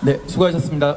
네, 수고하셨습니다.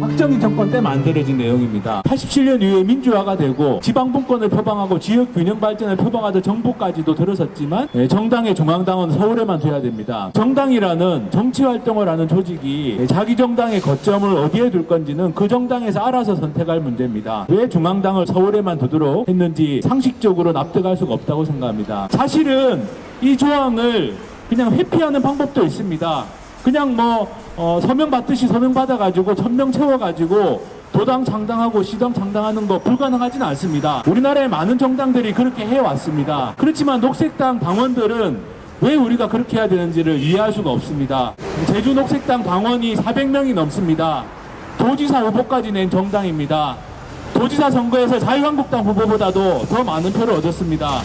박정희 정권 때 만들어진 내용입니다. 87년 이후에 민주화가 되고 지방분권을 표방하고 지역 균형 발전을 표방하던 정부까지도 들어섰지만 예, 정당의 중앙당은 서울에만 돼야 됩니다. 정당이라는 정치 활동을 하는 조직이 예, 자기 정당의 거점을 어디에 둘 건지는 그 정당에서 알아서 선택할 문제입니다. 왜 중앙당을 서울에만 두도록 했는지 상식적으로 납득할 수가 없다고 생각합니다. 사실은 이 조항을 그냥 회피하는 방법도 있습니다. 그냥 뭐 어, 서명 받듯이 서명 받아가지고 천명 채워가지고 도당 창당하고 시당 창당하는 거 불가능하지는 않습니다. 우리나라의 많은 정당들이 그렇게 해왔습니다. 그렇지만 녹색당 당원들은 왜 우리가 그렇게 해야 되는지를 이해할 수가 없습니다. 제주 녹색당 당원이 400명이 넘습니다. 도지사 후보까지 낸 정당입니다. 도지사 선거에서 자유한국당 후보보다도 더 많은 표를 얻었습니다.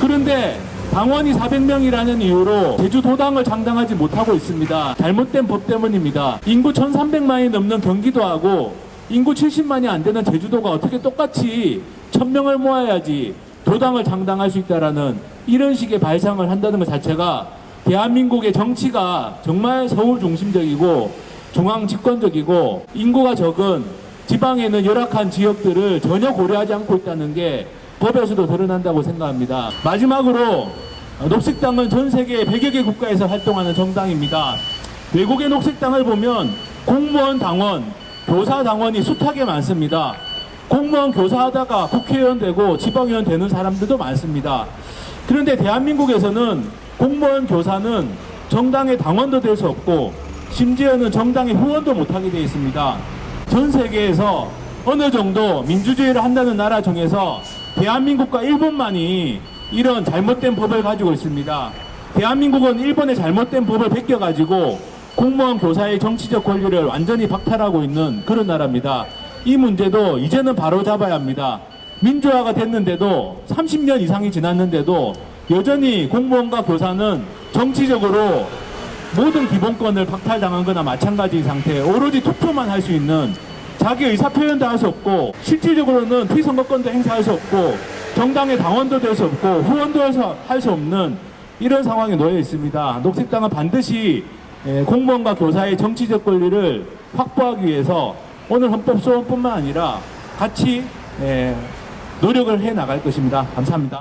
그런데 당원이 400명이라는 이유로 제주도당을 장당하지 못하고 있습니다. 잘못된 법 때문입니다. 인구 1300만이 넘는 경기도하고 인구 70만이 안 되는 제주도가 어떻게 똑같이 1000명을 모아야지 도당을 장당할 수 있다라는 이런 식의 발상을 한다는 것 자체가 대한민국의 정치가 정말 서울 중심적이고 중앙 집권적이고 인구가 적은 지방에는 열악한 지역들을 전혀 고려하지 않고 있다는 게 법에서도 드러난다고 생각합니다. 마지막으로 어, 녹색당은 전 세계 100여 개 국가에서 활동하는 정당입니다. 외국의 녹색당을 보면 공무원 당원, 교사 당원이 숱하게 많습니다. 공무원 교사하다가 국회의원 되고 지방의원 되는 사람들도 많습니다. 그런데 대한민국에서는 공무원 교사는 정당의 당원도 될 수 없고 심지어는 정당의 후원도 못하게 되어 있습니다. 전 세계에서 어느 정도 민주주의를 한다는 나라 중에서 대한민국과 일본만이 이런 잘못된 법을 가지고 있습니다. 대한민국은 일본의 잘못된 법을 베껴가지고 공무원 교사의 정치적 권리를 완전히 박탈하고 있는 그런 나라입니다. 이 문제도 이제는 바로 잡아야 합니다. 민주화가 됐는데도 30년 이상이 지났는데도 여전히 공무원과 교사는 정치적으로 모든 기본권을 박탈당한 거나 마찬가지인 상태 오로지 투표만 할 수 있는 자기 의사 표현도 할 수 없고 실질적으로는 피선거권도 행사할 수 없고 정당의 당원도 될 수 없고 후원도 할 수 없는 이런 상황에 놓여 있습니다. 녹색당은 반드시 예, 공무원과 교사의 정치적 권리를 확보하기 위해서 오늘 헌법 소원뿐만 아니라 같이 예, 노력을 해 나갈 것입니다. 감사합니다.